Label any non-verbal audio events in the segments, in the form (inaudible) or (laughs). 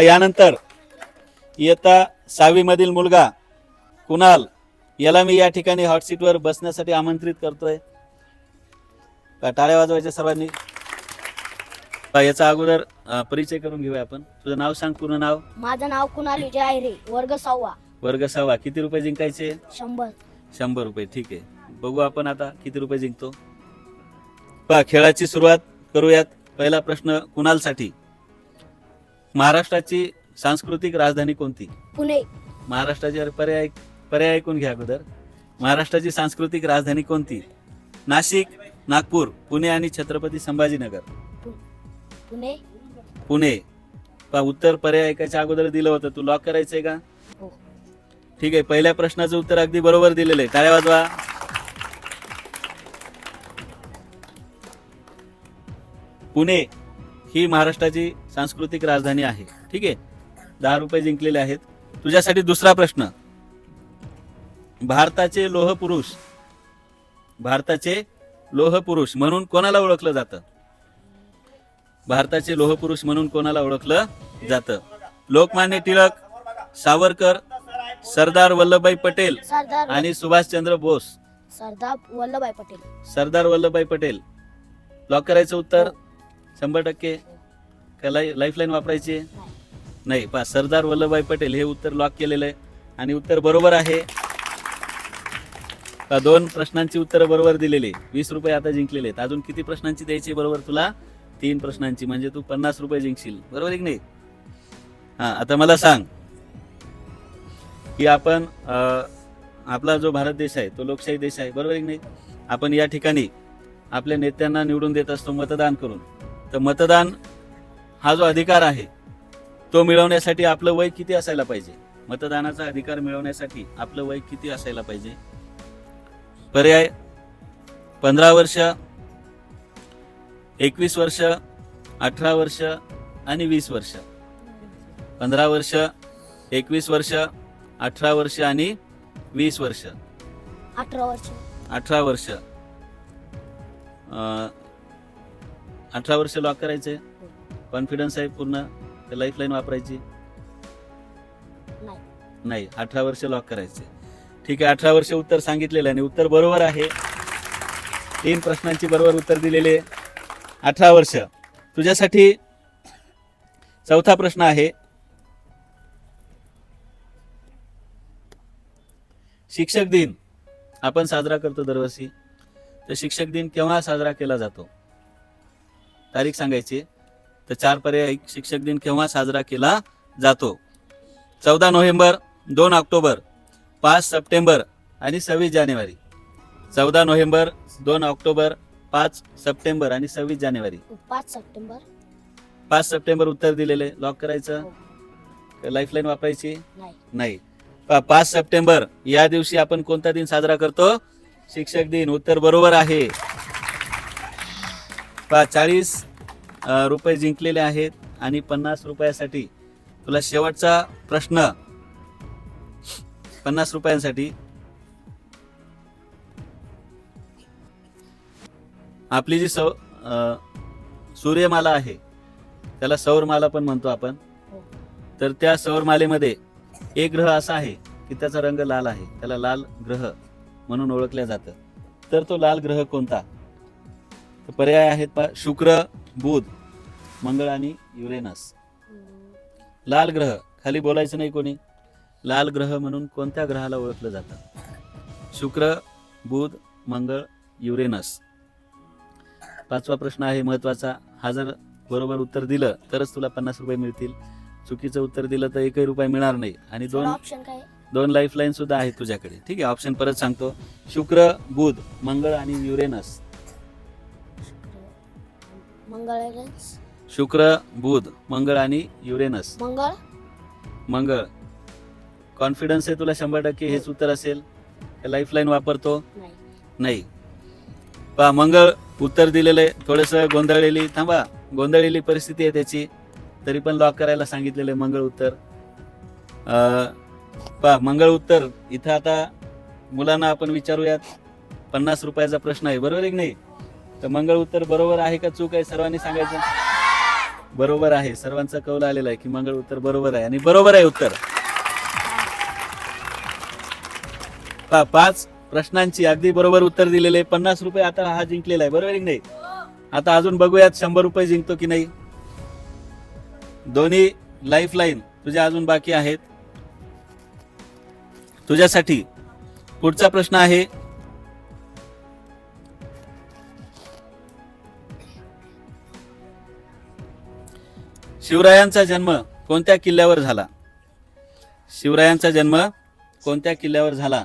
यानंतर इयत्ता सहावी मधील मुलगा कुणाल याला मी या ठिकाणी हॉट सीटवर बसण्यासाठी आमंत्रित करतोय. का टाळ्या वाजवायच्या सर्वांनी? याचा अगोदर परिचय करून घेऊया आपण. तुझं नाव सांग पूर्ण नाव. माझं नाव कुणाल विजय आयरे वर्ग सहावा वर्ग सहावा किती रुपये जिंकायचे? शंभर. शंभर रुपये. ठीक आहे. बघू आपण आता किती रुपये जिंकतो. पहा खेळाची सुरुवात करूयात. पहिला प्रश्न कुणालसाठी? महाराष्ट्राची सांस्कृतिक राजधानी कोणती? पुणे. महाराष्ट्राची पर्याय पर्याय ऐकून घ्या अगोदर. महाराष्ट्राची सांस्कृतिक राजधानी कोणती? नाशिक नागपूर पुणे आणि छत्रपती संभाजीनगर. पुणे. पुणे. उत्तर पर्याय ऐकायच्या अगोदर दिलं होतं. तू लॉक करायचंय का? हो. ठीक आहे पहिल्या प्रश्नाचं उत्तर अगदी बरोबर दिलेलं आहे. टाळ्या वाजवा. पुणे ही महाराष्ट्राची सांस्कृतिक राजधानी आहे. ठीक आहे? दहा रुपये जिंकलेले आहेत. तुझ्यासाठी दुसरा प्रश्न. भारताचे लोह पुरुष भारताचे लोह पुरुष म्हणून कोणाला ओळखलं जातं? भारताचे लोह पुरुष म्हणून कोणाला ओळखलं जातं? लोकमान्य टिळक सावरकर सरदार वल्लभभाई पटेल आणि सुभाषचंद्र बोस. सरदार वल्लभभाई पटेल. सरदार वल्लभभाई पटेल. लॉक करायचं उत्तर? शंभर टक्के. का लाईफलाईन वापरायची आहे? नाही पा सरदार वल्लभभाई पटेल हे उत्तर लॉक केलेलं आहे. आणि उत्तर बरोबर आहे. दोन प्रश्नांची उत्तर बरोबर दिलेली वीस रुपये आता जिंकलेले आहेत. अजून किती प्रश्नांची द्यायची बरोबर तुला? तीन प्रश्नांची. म्हणजे तू पन्नास रुपये जिंकशील. बरोबर आहे की नाही? हा आता मला सांग. की आपण आपला जो भारत देश आहे तो लोकशाही देश आहे. बरोबर आहे की नाही? आपण या ठिकाणी आपल्या नेत्यांना निवडून देत असतो मतदान करून. तर मतदान हा जो अधिकार आहे तो मिळवण्यासाठी आपलं वय किती असायला पाहिजे? मतदानाचा अधिकार मिळवण्यासाठी आपलं वय किती असायला पाहिजे? पर्याय पंधरा वर्ष एकवीस वर्ष अठरा वर्ष आणि वीस वर्ष. पंधरा वर्ष एकवीस वर्ष अठरा वर्ष आणि वीस वर्ष. अठरा वर्ष. अठरा वर्ष. अठरा वर्ष लॉक करायचे? कॉन्फिडन्स आहे पूर्ण? लाईफ लाईफलाईन वापरायची? नाही. नाही अठरा वर्ष लॉक करायचे. ठीक आहे अठरा वर्ष उत्तर सांगितलेलं आहे आणि उत्तर बरोबर आहे. तीन प्रश्नांची बरोबर उत्तर दिलेले अठरा वर्ष. तुझ्यासाठी चौथा प्रश्न आहे. शिक्षक दिन. आपण साजरा करतो दरवर्षी. तर शिक्षक दिन केव्हा साजरा केला जातो? तारीख सांगायची. तर चार पर्याय शिक्षक दिन केव्हा साजरा केला जातो? चौदा नोव्हेंबर दोन ऑक्टोबर पाच सप्टेंबर आणि सव्वीस जानेवारी. चौदा नोव्हेंबर दोन ऑक्टोबर पाच सप्टेंबर आणि सव्वीस जानेवारी. पाच सप्टेंबर. पाच सप्टेंबर उत्तर दिलेले लॉक करायचं? लाईफलाईन वापरायची? नाही. पाच सप्टेंबर या दिवशी आपण कोणता दिन साजरा करतो? शिक्षक दिन उत्तर बरोबर आहे. चाळीस रुपये जिंकलेले आहेत आणि पन्नास रुपयासाठी तुला शेवटचा प्रश्न. पन्नास रुपयांसाठी. आपली जी सौ सूर्यमाला आहे त्याला सौरमाला पण म्हणतो आपण. हो. तर त्या सौरमालेमध्ये एक ग्रह असा आहे की त्याचा रंग लाल आहे. त्याला लाल ग्रह म्हणून ओळखल्या जातं. तर तो लाल ग्रह कोणता? तर पर्याय आहेत पहा शुक्र बुध मंगळ आणि युरेनस. लाल ग्रह खाली बोलायचं नाही कोणी. लाल ग्रह म्हणून कोणत्या ग्रहाला ओळखलं जातं? शुक्र बुध मंगळ युरेनस. पाचवा प्रश्न आहे महत्त्वाचा. हा जर बरोबर उत्तर दिलं तरच तुला पन्नास रुपये मिळतील. चुकीचं उत्तर दिलं तर एकही रुपये मिळणार नाही. आणि दोन दोन लाईफ लाईन सुद्धा आहेत तुझ्याकडे. ठीक आहे ऑप्शन परत सांगतो. शुक्र बुध मंगळ आणि युरेनस. मंगळ शुक्र बुध मंगळ आणि युरेनस. मंगळ? मंगळ. कॉन्फिडन्स आहे तुला शंभर टक्के हेच उत्तर असेल. लाईफ लाईन वापरतो? नाही. नाही. पहा मंगळ उत्तर दिलेलं आहे. थोडस गोंधळलेली थांबा. गोंधळलेली परिस्थिती आहे त्याची. तरी पण लॉक करायला सांगितलेलं आहे मंगळ उत्तर. अं, पहा मंगळ उत्तर. इथं आता मुलांना आपण विचारूयात. पन्नास रुपयाचा प्रश्न आहे. बरोबर आहे की नाही? तर मंगळ उत्तर बरोबर आहे का चूक आहे? सर्वांनी सांगायचं. बरोबर आहे. सर्वांचा कौल आलेला आहे की मंगळ उत्तर बरोबर आहे आणि बरोबर आहे उत्तर. पाच प्रश्नांची अगदी बरोबर उत्तर दिलेले पन्नास रुपये आता हा जिंकलेला आहे. बरोबर नाही? आता अजून बघूयात शंभर रुपये जिंकतो की नाही. दोन्ही लाईफ लाईन तुझ्या अजून बाकी आहेत. तुझ्यासाठी पुढचा प्रश्न आहे. शिवरायांचा जन्म कोणत्या किल्ल्यावर झाला? शिवरायांचा जन्म कोणत्या किल्ल्यावर झाला?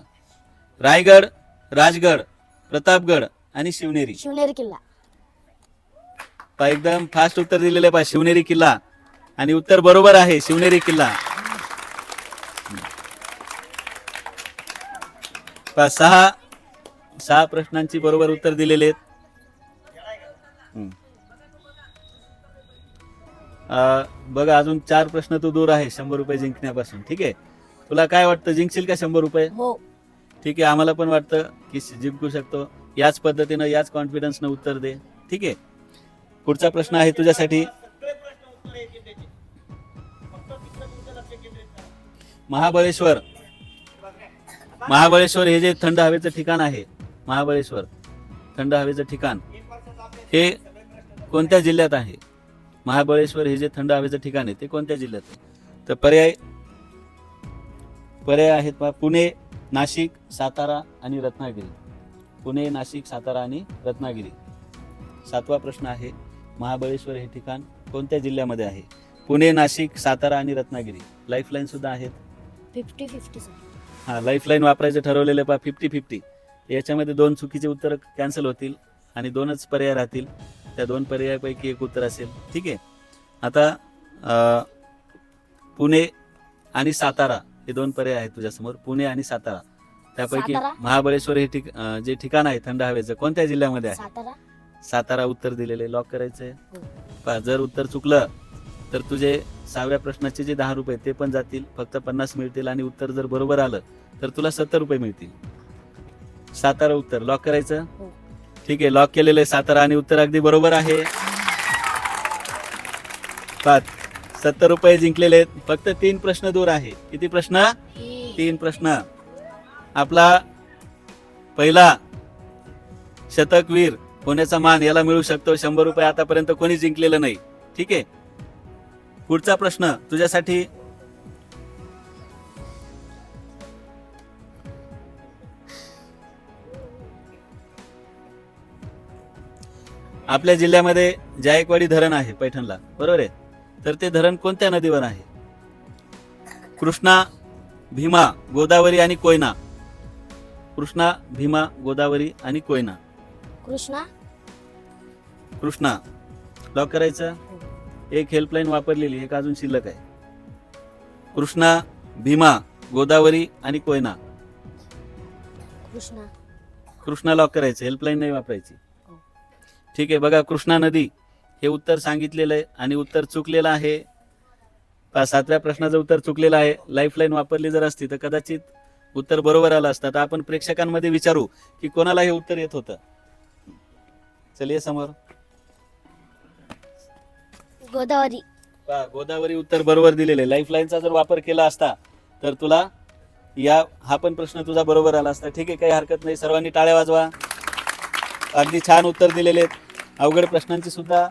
रायगड राजगड प्रतापगड आणि शिवनेरी. शिवनेरी किल्ला. एकदम फास्ट उत्तर दिलेले पहा शिवनेरी किल्ला. आणि उत्तर बरोबर आहे शिवनेरी किल्ला. पहा, सहा सहा प्रश्नांची बरोबर उत्तर दिलेले आहेत. बघा अजून चार प्रश्न तू दूर आहे शंभर रुपये जिंकण्यापासून. ठीक आहे? तुला काय वाटतं? जिंकशील का शंभर रुपये? हो. ठीक आहे आम्हाला पण वाटतं की जिंकू शकतो. याच पद्धतीनं याच कॉन्फिडन्सनं उत्तर दे. ठीक आहे? पुढचा प्रश्न आहे तुझ्यासाठी. महाबळेश्वर. महाबळेश्वर हे जे थंड हवेचं ठिकाण आहे महाबळेश्वर थंड हवेचं ठिकाण हे कोणत्या जिल्ह्यात आहे? महाबळेश्वर हे जे थंड हवेचं ठिकाण आहे ते कोणत्या जिल्ह्यात आहे? तर पर्याय पर्याय आहेत पहा, पुणे नाशिक सातारा आणि रत्नागिरी. पुणे नाशिक सातारा आणि रत्नागिरी. सातवा प्रश्न आहे महाबळेश्वर हे ठिकाण कोणत्या जिल्ह्यामध्ये आहे? पुणे नाशिक सातारा आणि रत्नागिरी. लाईफलाईन सुद्धा आहेत. फिफ्टी फिफ्टी हा लाईफलाईन वापरायचं ठरवलेलं पहा फिफ्टी फिफ्टी. याच्यामध्ये दोन चुकीचे उत्तर कॅन्सल होतील आणि दोनच पर्याय राहतील. त्या दोन पर्यायापैकी एक उत्तर असेल. ठीक आहे? आता पुणे आणि सातारा हे दोन पर्याय आहेत तुझ्यासमोर. पुणे आणि सातारा. त्यापैकी? महाबळेश्वर हे ठिक जे ठिकाण आहे थंड हवेचं कोणत्या जिल्ह्यामध्ये आहे? सातारा? सातारा उत्तर दिलेले लॉक करायचंय हो. पहा, जर उत्तर चुकलं तर तुझे सहाव्या प्रश्नाचे जे दहा रुपये ते पण जातील. फक्त पन्नास मिळतील आणि उत्तर जर बरोबर आलं तर तुला सत्तर रुपये मिळतील. सातारा उत्तर. लॉक करायचं? हो. ठीक आहे लॉक केलेलं आहे सातारा आणि उत्तर अगदी बरोबर आहे. पाच सत्तर रुपये जिंकलेले आहेत. फक्त तीन प्रश्न दूर आहे. किती प्रश्न? तीन प्रश्न. आपला पहिला शतकवीर होण्याचा मान याला मिळू शकतो. शंभर रुपये आतापर्यंत कोणी जिंकलेलं नाही. ठीक आहे. पुढचा प्रश्न तुझ्यासाठी आपल्या जिल्ह्यामध्ये जायकवाडी धरण आहे पैठणला. बरोबर आहे? तर ते धरण कोणत्या नदीवर आहे? कृष्णा भीमा गोदावरी आणि कोयना. कृष्णा भीमा गोदावरी आणि कोयना. कृष्णा? कृष्णा. लॉक करायचं? एक हेल्पलाईन वापरलेली एक अजून शिल्लक आहे. कृष्णा भीमा गोदावरी आणि कोयना. कृष्णा. कृष्णा लॉक करायचं हेल्पलाईन नाही वापरायची. ठीक आहे बघा कृष्णा नदी हे उत्तर सांगितलेलं आहे आणि उत्तर चुकलेलं आहे. सातव्या प्रश्नाचं उत्तर चुकलेलं आहे. लाईफलाईन वापरली जर असती तर कदाचित उत्तर बरोबर आलं असतं. तर आपण प्रेक्षकांमध्ये विचारू की कोणाला हे उत्तर येत होतं? चलिये समोर. गोदावरी. गोदावरी उत्तर बरोबर दिलेले लाईफलाईनचा जर वापर केला असता तर तुला या हा पण प्रश्न तुझा बरोबर आला असता. ठीक आहे काही हरकत नाही. सर्वांनी टाळ्या वाजवा. अगदी छान उत्तर दिलेले आहेत. अवघड प्रश्नांची सुद्धा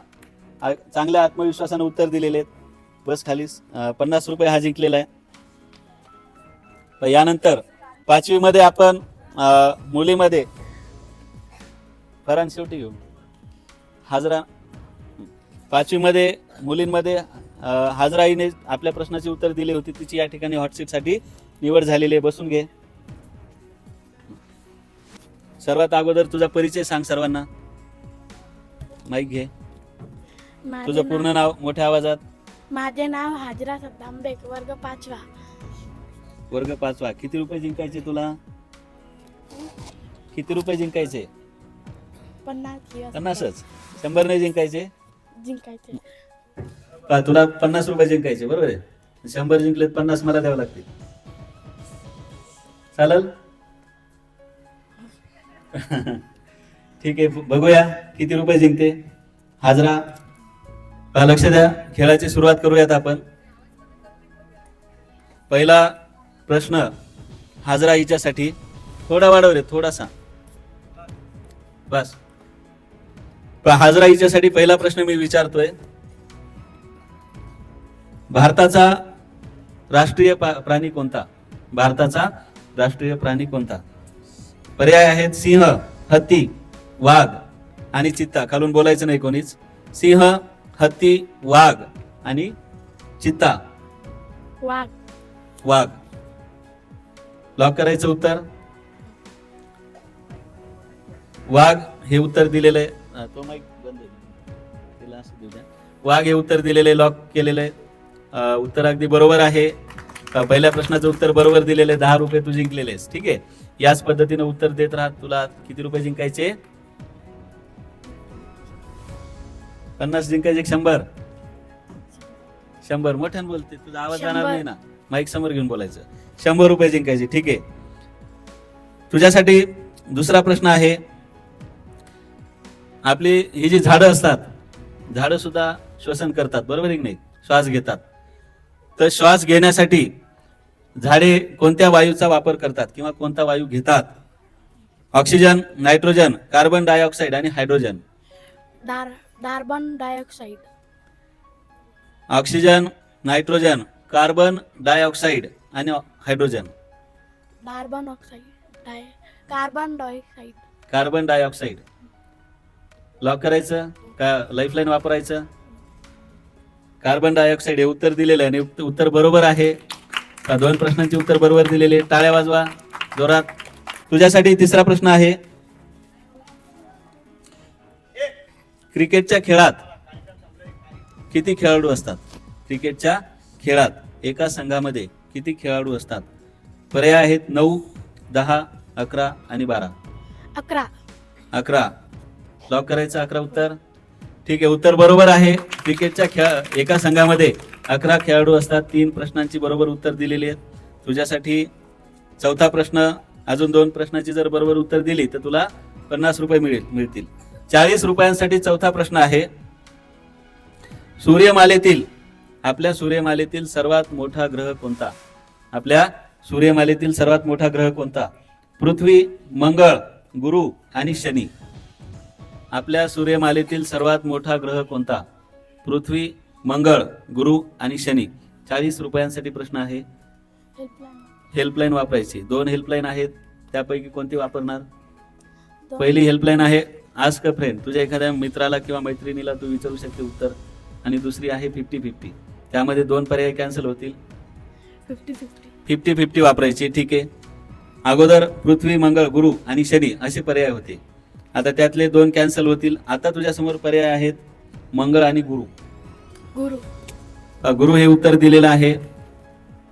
आ- चांगल्या आत्मविश्वासानं उत्तर दिलेले आहेत. बस खाली पन्नास रुपये हा जिंकलेला आहे. प- यानंतर पाचवीमध्ये आपण मुलीमध्ये फरान शेवटी घेऊ. हाजरा पाचवीमध्ये मुलींमध्ये हाजराईने हाजरा हिने आपल्या प्रश्नाची उत्तर दिली होती. तिची या ठिकाणी हॉटसीटसाठी निवड झालेली आहे. बसून घे. सर्वात अगोदर तुझा परिचय सांग सर्वांना. माईक घे. माझे तुझं पूर्ण नाव मोठ्या आवाजात? माझे नाव हाजरा सद्दाम बेग वर्ग पाचवा. वर्ग पाचवा. किती रुपये जिंकायचे तुला? किती रुपये जिंकायचे? पन्नास दिवस पन्नासच. शंभर नाही जिंकायचे? जिंकायचे. पहा, तुला पन्नास रुपये जिंकायचे बरोबर आहे? शंभर जिंकलेत पन्नास मला द्यावं लागतील. चालेल? (laughs) ठीक आहे बघूया किती रुपये जिंकते. हाजरा लक्ष द्या खेळाची सुरुवात करूयात आपण. पहिला प्रश्न हाजरा हिच्यासाठी थोडा वाढव रे थोडासा. बस. हाजरा हिच्यासाठी पहिला प्रश्न मी विचारतोय. भारताचा राष्ट्रीय पा- प्राणी कोणता? भारताचा राष्ट्रीय प्राणी कोणता? पर्याय आहेत सिंह हत्ती वाघ. आणि चित्ता. खालून बोलायचं नाही कोणीच. सिंह हत्ती वाघ. आणि चित्ता. वाघ. वाघ. लॉक करायचं उत्तर? वाघ हे उत्तर दिलेलं आहे. तो माईक बंद आहे. तिला असं देऊ द्या. वाघ हे उत्तर दिलेले लॉक केलेलं आहे. उत्तर अगदी बरोबर आहे. पहिल्या प्रश्नाचं उत्तर बरोबर दिलेलं आहे. दहा रुपये तू जिंकलेले आहेस. ठीक आहे? याच पद्धतीने उत्तर देत राहत तुला किती रुपये जिंकायचे? पन्नास जिंकायचे शंभर. शंभर. मोठ्यानं बोलते. तुझा आवाज जाणार शंभर. नाही ना. माईक समोर घेऊन बोलायचं. शंभर रुपये जिंकायचे. ठीक आहे. तुझ्यासाठी दुसरा प्रश्न आहे. आपली ही जी झाडं असतात झाडं सुद्धा श्वसन करतात. बरोबर आहे की नाही? श्वास घेतात. तर श्वास घेण्यासाठी झाडे कोणत्या वायूचा वापर करतात किंवा कोणता वायू घेतात? ऑक्सिजन नायट्रोजन कार्बन डायऑक्साईड आणि हायड्रोजन. डार carbon dioxide oxygen nitrogen carbon dioxide आणि hydrogen carbon oxide di carbon dioxide carbon dioxide lock करायचं? का लाईफलाईन वापरायचं? कार्बन डायऑक्साईड हे उत्तर दिलेलं आहे आणि उत- उत्तर बरोबर आहे. का दोन प्रश्नांची उत्तर बरोबर दिलेले टाळ्या वाजवा. जोरात. तुझ्यासाठी तिसरा प्रश्न आहे. क्रिकेटच्या खेळात किती खेळाडू असतात? क्रिकेटच्या खेळात एका संघामध्ये किती खेळाडू असतात? पर्याय आहेत नऊ दहा अकरा आणि बारा. अकरा. अकरा. लॉक करायचं अकरा उत्तर? ठीक आहे उत्तर बरोबर आहे. क्रिकेटच्या खेळ एका संघामध्ये अकरा खेळाडू असतात. तीन प्रश्नांची बरोबर उत्तर दिलेली आहेत. तुझ्यासाठी चौथा प्रश्न अजून दोन प्रश्नाची जर बरोबर उत्तर दिली तर तुला पन्नास रुपये मिळेल मिळतील. चाळीस रुपयांसाठी चौथा प्रश्न आहे. सूर्यमालेतील आपल्या सूर्यमालेतील सर्वात मोठा ग्रह कोणता? आपल्या सूर्यमालेतील सर्वात मोठा ग्रह कोणता? पृथ्वी मंगळ गुरु आणि शनी. आपल्या सूर्यमालेतील सर्वात मोठा ग्रह कोणता? पृथ्वी मंगळ गुरु आणि शनी. चाळीस रुपयांसाठी प्रश्न आहे. हेल्पलाईन वापरायची. दोन हेल्पलाईन आहेत. त्यापैकी कोणती वापरणार. पहिली हेल्पलाईन आहे आस्क अ फ्रेंड तुझ्या एखाद्या मित्राला किंवा मैत्रिणीला तू विचारू शकते उत्तर. आणि दुसरी आहे फिफ्टी फिफ्टी त्यामध्ये दोन पर्याय कॅन्सल होतील. फिफ्टी फिफ्टी फिफ्टी फिफ्टी वापरायची ठीक आहे? अगोदर पृथ्वी मंगळ गुरु आणि शनी असे पर्याय होते. आता त्यातले दोन कॅन्सल होतील. आता तुझ्या समोर पर्याय आहेत मंगळ आणि गुरु. गुरु. गुरु हे उत्तर दिलेलं आहे.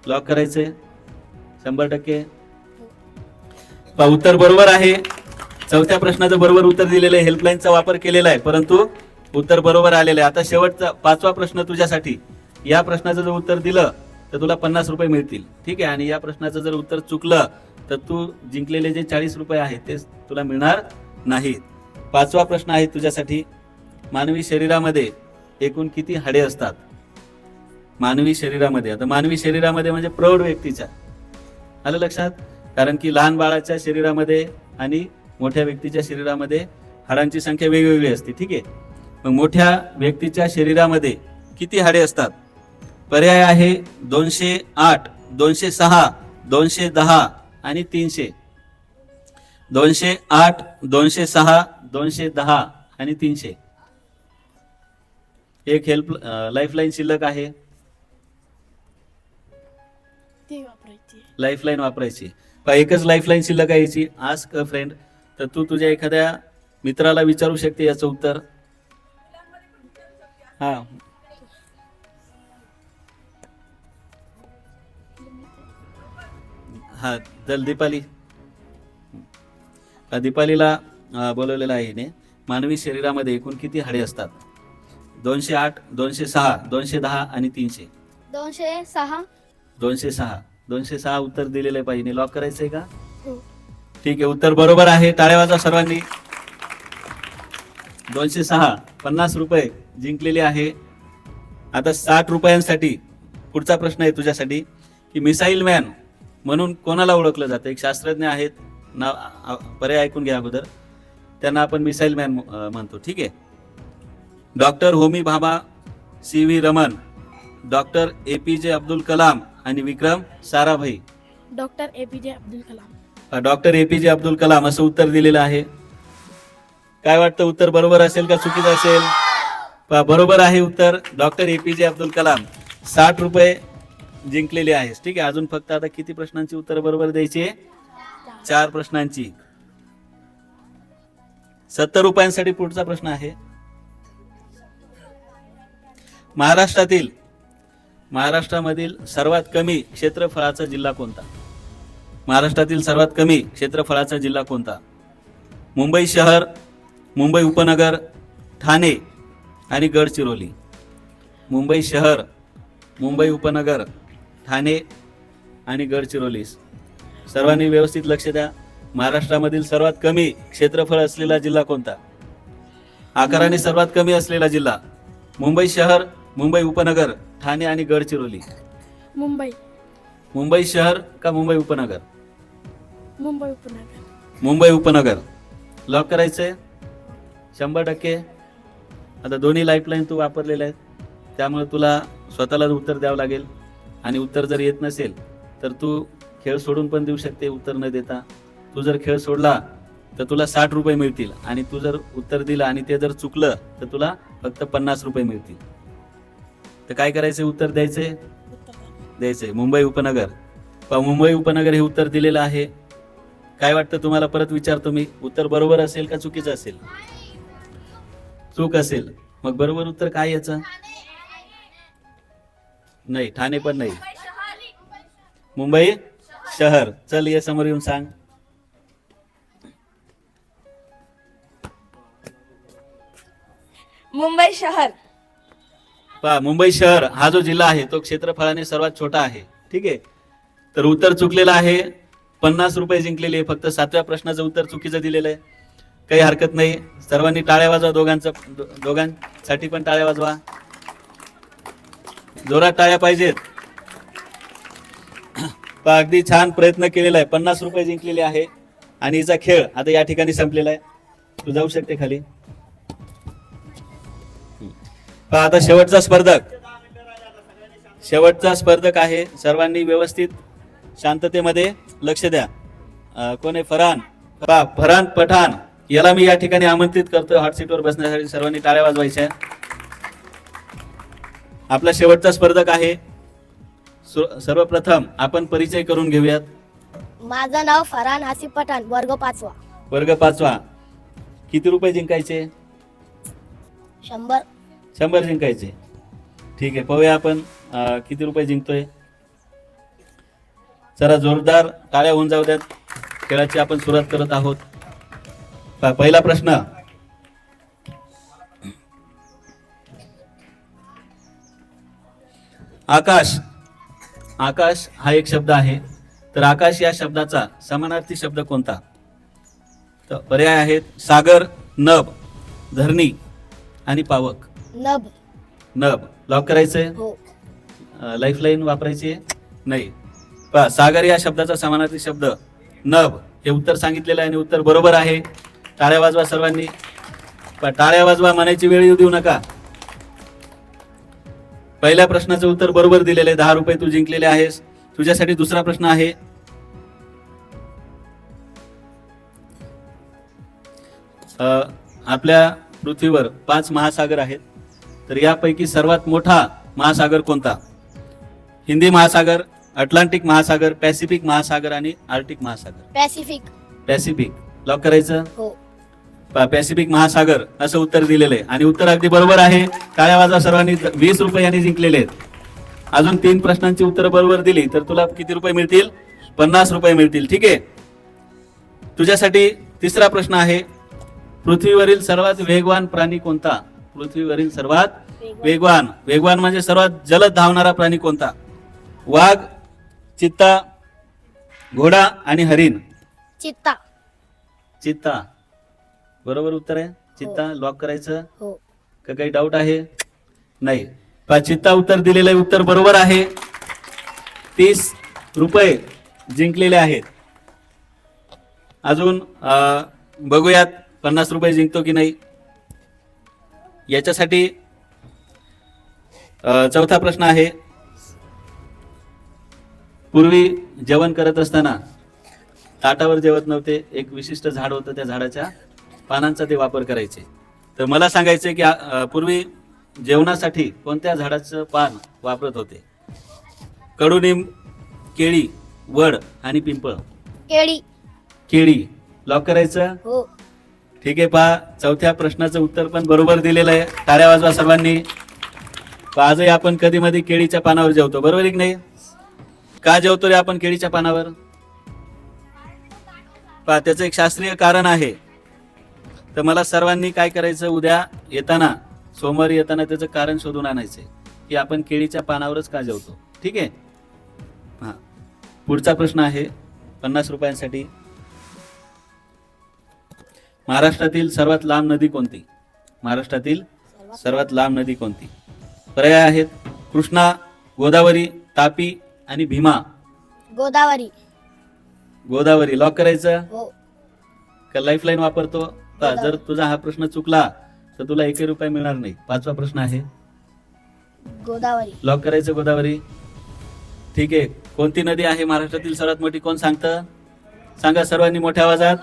लॉक करायचंय. शंभर टक्के. पहा, उत्तर बरोबर आहे. चौथ्या प्रश्नाचं बरोबर उत्तर दिलेलं आहे हेल्पलाईनचा वापर केलेला आहे परंतु उत्तर बरोबर आलेलं आहे. आता शेवटचा पाचवा प्रश्न तुझ्यासाठी. या प्रश्नाचं जर उत्तर दिलं तर तुला पन्नास रुपये मिळतील. ठीक आहे? आणि या प्रश्नाचं जर उत्तर चुकलं तर तू जिंकलेले जे चाळीस रुपये आहेत ते तुला मिळणार नाहीत. पाचवा प्रश्न आहे तुझ्यासाठी. मानवी शरीरामध्ये एकूण किती हाडे असतात? मानवी शरीरामध्ये. आता मानवी शरीरामध्ये म्हणजे प्रौढ व्यक्तीच्या. आलं लक्षात? कारण की लहान बाळाच्या शरीरामध्ये आणि मोठ्या व्यक्तीच्या शरीरामध्ये हाडांची संख्या वेगवेगळी असते ठीक आहे? मग मोठ्या व्यक्तीच्या शरीरामध्ये किती हाडे असतात? पर्याय आहे दोनशे आठ दोनशे सहा दोनशे दहा आणि तीनशे. दोनशे आठ दोनशे सहा दोनशे दहा आणि तीनशे. एक हेल्प लाईफलाईन शिल्लक आहे. लाईफलाईन वापरायची. एकच लाईफलाईन शिल्लक आहे याची. आस्क अ फ्रेंड तर तू तुझ्या एखाद्या मित्राला विचारू शकते याचं उत्तर. हा. हा चल दीपाली. दीपालीला बोलवलेलं आहे हिने. मानवी शरीरामध्ये एकूण किती हाडे असतात? दोनशे आठ दोनशे सहा दोनशे दहा आणि तीनशे. दोनशे सहा. दोनशे सहा. दोनशे सहा उत्तर दिलेलं पाहिजे लॉक करायचंय का? हो. ठीक आहे उत्तर बरोबर आहे. ताळेवाजा सर्वांनी दोनशे सहा पन्नास रुपये जिंकलेले आहे. आता साठ रुपयांसाठी पुढचा प्रश्न आहे तुझ्यासाठी की मिसाईल मॅन म्हणून कोणाला ओळखलं जातं? एक शास्त्रज्ञ आहेत नाव पर्याय ऐकून घ्या अगोदर. त्यांना आपण मिसाईल मॅन म्हणतो. ठीक आहे. Doctor Homi Bhabha C V Raman doctor A P J Abdul Kalam आणि Vikram Sarabhai. Doctor A P J Abdul Kalam. Doctor A P J Abdul Kalam असं उत्तर दिलेलं आहे. काय वाटतं उत्तर? बरोबर असेल का चुकीचं असेल? बरोबर आहे उत्तर. Doctor A P J Abdul Kalam साठ रुपये जिंकलेले आहेस ठीक आहे अजून फक्त आता किती प्रश्नांची उत्तर बरोबर द्यायची आहे? चार प्रश्नांची. सत्तर रुपयांसाठी पुढचा प्रश्न आहे. महाराष्ट्रातील महाराष्ट्रामधील सर्वात कमी क्षेत्रफळाचा जिल्हा कोणता? महाराष्ट्रातील सर्वात कमी क्षेत्रफळाचा जिल्हा कोणता? मुंबई शहर मुंबई उपनगर ठाणे आणि गडचिरोली. मुंबई शहर मुंबई उपनगर ठाणे आणि गडचिरोली. सर्वांनी व्यवस्थित लक्ष द्या. महाराष्ट्रामधील सर्वात कमी क्षेत्रफळ असलेला जिल्हा कोणता? आकाराने सर्वात कमी असलेला जिल्हा मुंबई शहर मुंबई उपनगर ठाणे आणि गडचिरोली. मुंबई. मुंबई शहर का मुंबई उपनगर? मुंबई उपनगर. मुंबई उपनगर. लॉक करायचंय शंभर टक्के. आता दोन्ही लाईफलाईन तू वापरलेल्या आहेत. त्यामुळे तुला स्वतःला उत्तर द्यावं लागेल. आणि उत्तर जर येत नसेल तर तू खेळ सोडून पण देऊ शकते उत्तर न देता. तू जर खेळ सोडला तर तुला साठ रुपये मिळतील. आणि तू जर उत्तर दिलं आणि ते जर चुकलं तर तुला फक्त पन्नास रुपये मिळतील. तर काय करायचं उत्तर द्यायचंय? उत्तर द्यायचंय. मुंबई उपनगर. मुंबई उपनगर हे उत्तर दिलेलं आहे. काय वाटतं तुम्हाला? परत विचारतो मी. उत्तर बरोबर असेल का चुकीचं असेल? चूक असेल. मग बरोबर उत्तर काय याचं? नाही ठाणे पण नाही. मुंबई शहर. चल ये समोर येऊन सांग. मुंबई शहर. पहा मुंबई शहर हा जो जिल्हा आहे तो क्षेत्रफळाने सर्वात छोटा आहे. ठीक आहे? तर उत्तर चुकलेलं आहे. पन्नास रुपये जिंकलेले फक्त सातव्या प्रश्नाचं उत्तर चुकीचं दिलेलं आहे. काही हरकत नाही. सर्वांनी टाळ्या वाजवा दोघांचं दोघांसाठी पण टाळ्या वाजवा. जोरात टाळ्या पाहिजेत. अगदी छान प्रयत्न केलेला आहे. पन्नास रुपये जिंकलेले आहे. आणि हिचा खेळ आता या ठिकाणी संपलेला आहे. तू जाऊ शकते खाली. आता शेवटचा स्पर्धक. शेवटचा स्पर्धक आहे. सर्वांनी व्यवस्थित शांततेमध्ये लक्ष द्या. कोण आहे? फरहान. फरहान पठाण. याला मी या ठिकाणी आमंत्रित करतोय. हॉट सीटवर बसण्यासाठी सर्वांनी टाळ्या वाजवायच्या आपला शेवटचा स्पर्धक आहे. सर्वप्रथम आपण परिचय करून घेऊयात. माझं नाव फरहान आसिफ पठाण वर्ग पाचवा. वर्ग पाचवा. किती रुपये जिंकायचे? शंभर. शंभर जिंकायचे. ठीक आहे पाहूया आपण अं, किती रुपये जिंकतोय. जरा जोरदार टाळ्या होऊन जाऊ द्यात. खेळाची आपण सुरुवात करत आहोत. पहा, पहिला प्रश्न. आकाश. आकाश हा एक शब्द आहे. तर आकाश या शब्दाचा समानार्थी शब्द कोणता? तर पर्याय आहेत सागर नभ धरणी आणि पावक. नभ. नभ. लॉक करायचंय? हो. लाईफलाईन वापरायची? नाही. पहा सागर या शब्दाचा समानार्थी शब्द नभ हे उत्तर सांगितलेलं आहे आणि उत्तर बरोबर आहे. टाळ्या वाजवा सर्वांनी. टाळ्या वाजवा म्हणायची वेळ येऊ देऊ नका. पहिल्या प्रश्नाचं उत्तर बरोबर दिलेलं आहे. दहा रुपये तू जिंकलेले आहेस. तुझ्यासाठी दुसरा प्रश्न आहे. आपल्या पृथ्वीवर पाच महासागर आहेत. तर यापैकी सर्वात मोठा महासागर कोणता? हिंदी महासागर अटलांटिक महासागर पॅसिफिक महासागर आणि आर्टिक महासागर. पॅसिफिक. पॅसिफिक. लॉक करायचं? हो. पा- पॅसिफिक महासागर असं उत्तर दिलेलं आहे आणि उत्तर अगदी बरोबर आहे. काळ्या वाजा सर्वांनी वीस रुपये यांनी जिंकलेले आहेत. अजून तीन प्रश्नांची उत्तर बरोबर दिली तर तुला किती रुपये मिळतील? पन्नास रुपये मिळतील. ठीक आहे? तुझ्यासाठी तिसरा प्रश्न आहे. पृथ्वीवरील सर्वात वेगवान प्राणी कोणता? पृथ्वीवरील सर्वात वेगवान. वेगवान म्हणजे सर्वात जलद धावणारा प्राणी कोणता? वाघ चित्ता घोडा आणि हरिण. चित्ता. चित्ता. बरोबर उत्तर आहे? चित्ता लॉक करायचं? हो. का काही डाऊट आहे? नाही. पहा, चित्ता उत्तर दिलेलं आहे उत्तर बरोबर आहे. तीस रुपये जिंकलेले आहेत. अजून बघूयात पन्नास रुपये जिंकतो की नाही. याच्यासाठी चौथा प्रश्न आहे. पूर्वी जेवण करत असताना ताटावर जेवत नव्हते. एक विशिष्ट झाड होतं त्या झाडाच्या पानांचा ते वापर करायचे. तर मला सांगायचे की पूर्वी जेवणासाठी कोणत्या झाडाचं पान वापरत होते? कडुनिंब केळी वड आणि पिंपळ. केळी. केळी. लॉक करायचं? हो. ठीक आहे पहा. चौथ्या प्रश्नाचं उत्तर पण बरोबर दिलेलं आहे. टाळ्या वाजवा सर्वांनी. आजही आपण कधी मध्ये केळीच्या पानावर जेवतो. बरोबर की नाही? का जेवतो रे आपण केळीच्या पानावर? पहा त्याचं एक शास्त्रीय कारण आहे. तर मला सर्वांनी काय करायचं उद्या येताना सोमवारी येताना त्याचं कारण शोधून आणायचं की आपण केळीच्या पानावरच का जेवतो? ठीक आहे? हा. पुढचा प्रश्न आहे पन्नास रुपयांसाठी. महाराष्ट्रातील सर्वात लांब नदी कोणती? महाराष्ट्रातील सर्वात लांब नदी कोणती? पर्याय आहेत कृष्णा गोदावरी तापी आणि भीमा? गोदावरी. गोदावरी. लॉक करायचं? हो. का लाईफलाईन वापरतो? का? जर तुझा हा प्रश्न चुकला तर तुला एकही रुपये मिळणार नाही. पाचवा प्रश्न आहे. गोदावरी. लॉक करायचं गोदावरी. ठीक आहे. कोणती नदी आहे महाराष्ट्रातील सर्वात मोठी? कोण सांगतं? सांगा सर्वांनी मोठ्या आवाजात.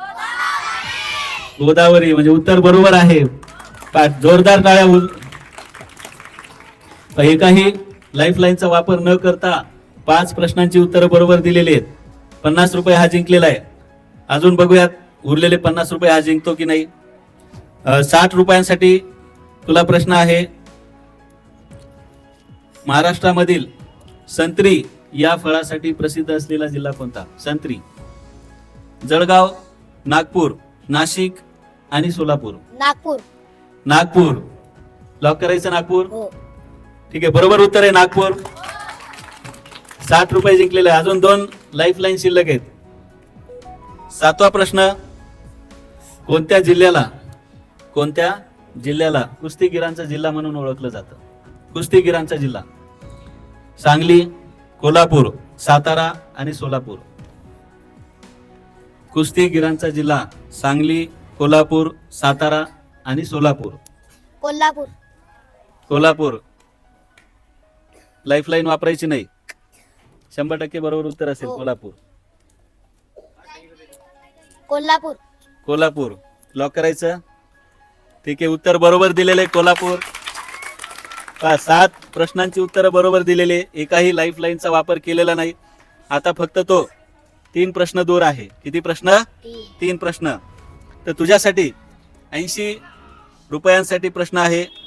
गोदावरी. म्हणजे उत्तर बरोबर आहे. पा- जोरदार टाळ्या उल- प- एकाही लाईफलाईनचा वापर न करता पाच प्रश्नांची उत्तरं बरोबर दिलेली आहेत. पन्नास रुपये हा जिंकलेला आहे. अजून बघूयात उरलेले पन्नास रुपये हा जिंकतो की नाही? साठ रुपयांसाठी तुला प्रश्न आहे. महाराष्ट्रामधील संत्री या फळासाठी प्रसिद्ध असलेला जिल्हा कोणता? संत्री. जळगाव नागपूर नाशिक आणि सोलापूर. नागपूर. नागपूर. लॉक करायचं नागपूर? हो. ठीक आहे बरोबर उत्तर आहे नागपूर. साठ रुपये जिंकलेले. अजून दोन लाईफ लाईन शिल्लक आहेत. सातवा प्रश्न कोणत्या जिल्ह्याला कोणत्या जिल्ह्याला कुस्तीगिरांचा जिल्हा म्हणून ओळखलं जातं? कुस्तीगिरांचा जिल्हा. सांगली कोल्हापूर सातारा आणि सोलापूर. कुस्तीगिरांचा जिल्हा सांगली कोल्हापूर सातारा आणि सोलापूर. कोल्हापूर. कोल्हापूर. लाईफलाईन वापरायची नाही. शंभर टक्के बरोबर उत्तर असेल हो. कोल्हापूर. कोल्हापूर. कोल्हापूर. लॉक करायचं. ठीक आहे उत्तर बरोबर दिलेले कोल्हापूर. पहा, सात प्रश्नांची उत्तरं बरोबर दिलेले एकाही लाईफलाईनचा वापर केलेला नाही. आता फक्त तो तीन प्रश्न दूर आहे. किती प्रश्न? तीन. तीन प्रश्न. तर तुझ्यासाठी ऐंशी रुपयांसाठी प्रश्न आहे.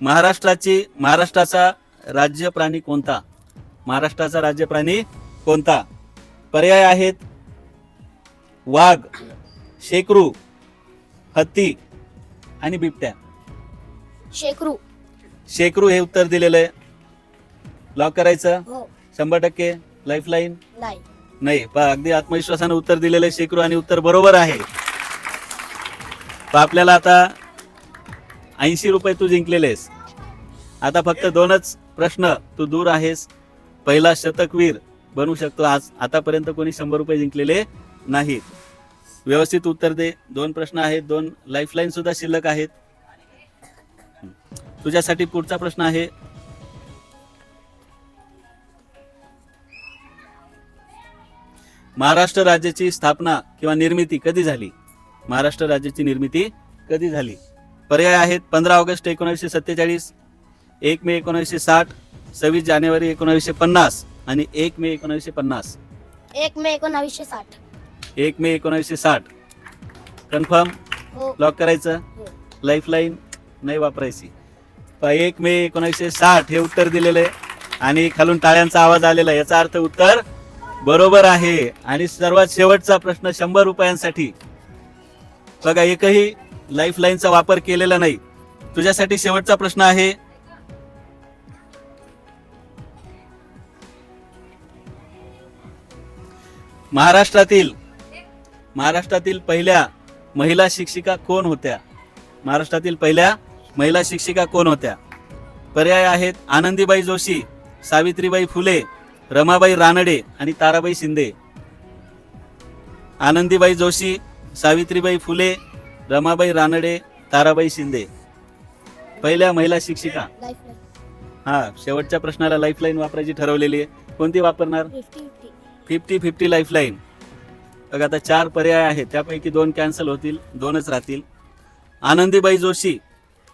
महाराष्ट्राची महाराष्ट्राचा राज्य प्राणी कोणता? महाराष्ट्राचा राज्य प्राणी कोणता? पर्याय आहेत वाघ शेकरू हत्ती आणि बिबट्या. शेकरू. शेकरू हे उत्तर दिलेलं आहे. लॉक करायचं? हो. शंभर टक्के? लाईफलाईन नाही. नाही. अगदी आत्मविश्वासानं उत्तर दिलेलं आहे. शेकरू आणि उत्तर बरोबर आहे. आपल्याला आता ऐंशी रुपये तू जिंकलेलेस. आता फक्त दोनच प्रश्न तू दूर आहेस. पहिला शतकवीर बनू शकतो आज. आतापर्यंत कोणी शंभर रुपये जिंकलेले नाहीत. व्यवस्थित उत्तर दे. दोन प्रश्न आहेत. दोन लाईफलाईन सुद्धा शिल्लक आहेत. तुझ्यासाठी पुढचा प्रश्न आहे. महाराष्ट्र राज्याची स्थापना किंवा निर्मिती कधी झाली? महाराष्ट्र राज्याची निर्मिती कधी झाली? पर्याय आहेत. पंधरा ऑगस्ट एकोणीसशे सत्तेचाळीस एक मे एकोणीसशे साठ सव्वीस जानेवारी एकोणीसशे पन्नास आणि एक मे एकोणीसशे पन्नास. एक मे एकोणावीसशे साठ. एक मे एकोणीसशे साठ. कन्फर्म? हो. लॉक करायचं? हो. लाईफलाईन नाही वापरायची. प- एक मे एकोणीसशे साठ हे उत्तर दिलेलं आहे आणि खालून टाळ्यांचा आवाज आलेला आहे. याचा अर्थ उत्तर बरोबर आहे. आणि सर्वात शेवटचा प्रश्न शंभर रुपयांसाठी. बघा एकही लाईफलाईनचा वापर केलेला नाही. तुझ्यासाठी शेवटचा प्रश्न आहे. महाराष्ट्रातील महाराष्ट्रातील पहिल्या महिला शिक्षिका कोण होत्या? महाराष्ट्रातील पहिल्या महिला शिक्षिका कोण होत्या? पर्याय आहेत आनंदीबाई जोशी सावित्रीबाई फुले रमाबाई रानडे आणि ताराबाई शिंदे. आनंदीबाई जोशी सावित्रीबाई फुले रमाबाई रानडे ताराबाई शिंदे. पहिल्या महिला शिक्षिका. हा शेवटच्या प्रश्नाला लाईफलाईन वापरायची ठरवलेली आहे. कोणती वापरणार? फिफ्टी फिफ्टी फिफ्टी लाईफलाईन बघा आता चार पर्याय आहेत. त्यापैकी दोन कॅन्सल होतील दोनच राहतील. आनंदीबाई जोशी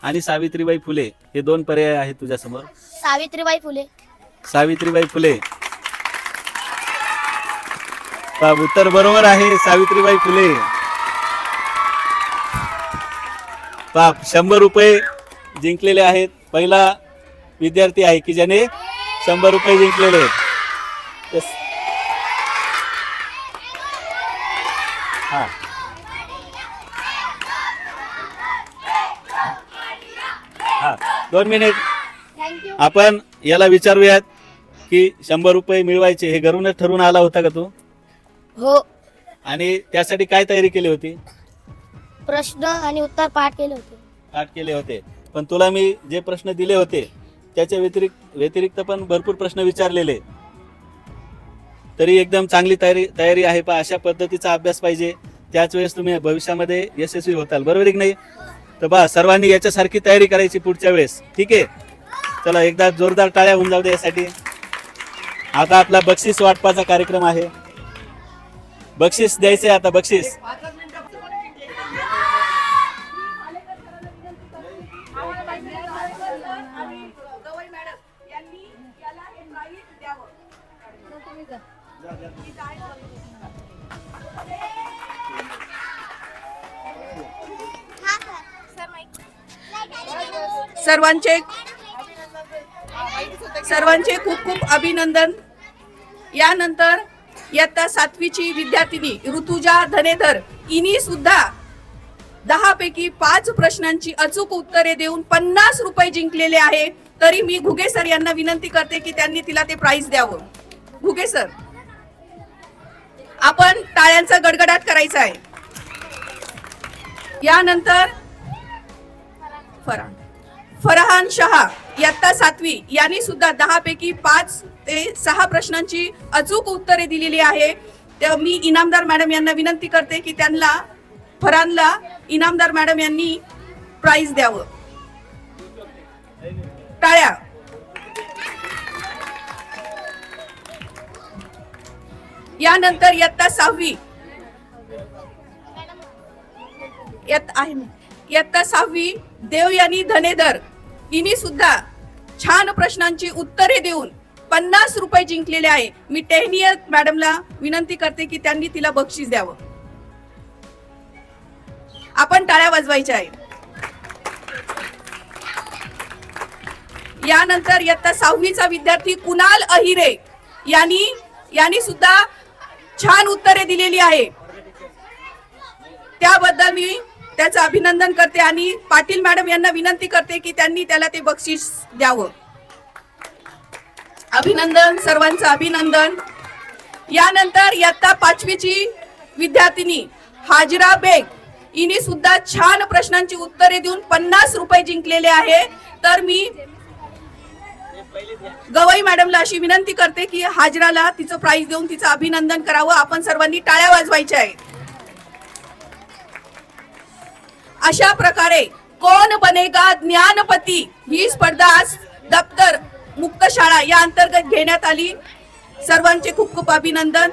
आणि सावित्रीबाई फुले हे दोन पर्याय आहेत तुझ्यासमोर. सावित्रीबाई फुले. सावित्रीबाई फुले. उत्तर बरोबर आहे सावित्रीबाई फुले. बाप शंभर रुपये जिंकलेले आहेत. पहिला विद्यार्थी आहे की ज्याने शंभर रुपये जिंकलेले आहेत. हा. हा. दोन मिनिट. आपण याला विचारूयात की शंभर रुपये मिळवायचे हे घरूनच ठरवून आला होता का तू? हो. आणि त्यासाठी काय तयारी केली होती? प्रश्न आणि उत्तर पाठ केले होते. पाठ केले होते. पण तुला मी जे प्रश्न दिले होते त्याच्या व्यतिरिक्त व्यतिरिक्त पण भरपूर प्रश्न विचारलेले. तरी एकदम चांगली तयारी तयारी आहे पा अशा पद्धतीचा अभ्यास पाहिजे. त्याच वेळेस तुम्ही भविष्यामध्ये यशस्वी होताल. बरोबर एक की नाही? तर बा सर्वांनी याच्यासारखी तयारी करायची पुढच्या वेळेस. ठीक आहे? चला एकदा जोरदार टाळ्या होऊन जाऊ दे यासाठी. आता आपला बक्षीस वाटपाचा कार्यक्रम आहे. बक्षीस द्यायचे आता बक्षीस. सर्वांचे सर्वांचे खूप खूप अभिनंदन. यानंतर इयत्ता सातवीची विद्यार्थिनी ऋतुजा धनेधर इनी सुद्धा दहा पैकी पाच प्रश्नांची अचूक उत्तरे देऊन पन्नास रुपये जिंकलेले आहे. तरी मी घुगे सर यांना विनंती करते की त्यांनी तिला ते प्राइज द्यावं. घुगे सर आपण टाळ्यांचा गडगडाट करायचा आहे. यानंतर फरा फरहान शहा इयत्ता सातवी यांनी सुद्धा दहा पैकी पाच ते सहा प्रश्नांची अचूक उत्तरे दिलेली आहे. तर मी इनामदार मॅडम यांना विनंती करते की त्यांना फरहानला इनामदार मॅडम यांनी प्राईज द्यावं. टाळ्या. यानंतर इयत्ता सहावी. आहे इयत्ता सहावी देवयानी धनेदर हिने सुद्धा छान प्रश्नांची उत्तरे देऊन पन्नास रुपये जिंकलेले आहे. मी टेहनियर मॅडमला विनंती करते की त्यांनी तिला बक्षीस द्यावं. आपण टाळ्या वाजवायच्या आहे यानंतर इयत्ता सहावीचा विद्यार्थी कुणाल अहिरे यांनी यांनी सुद्धा छान उत्तरे दिलेली आहे. त्याबद्दल मी त्याचं अभिनंदन करते आणि पाटील मॅडम यांना विनंती करते की त्यांनी त्याला ते बक्षीस द्यावं. अभिनंदन सर्वांचं अभिनंदन. यानंतर इयत्ता पाचवीची विद्यार्थिनी हाजरा बेग. हिने सुद्धा छान प्रश्नांची उत्तरे देऊन पन्नास रुपये जिंकलेले आहे. तर मी गवई मॅडमला अशी विनंती करते की हाजराला तिचं प्राइज देऊन तिचं अभिनंदन करावं. आपण सर्वांनी टाळ्या वाजवायच्या आहे अशा प्रकारे कोण बनेगा ज्ञानपती? ही स्पर्धा आज दप्तर मुक्त शाळा या अंतर्गत घेण्यात आली. सर्वांचे खूप खूप अभिनंदन.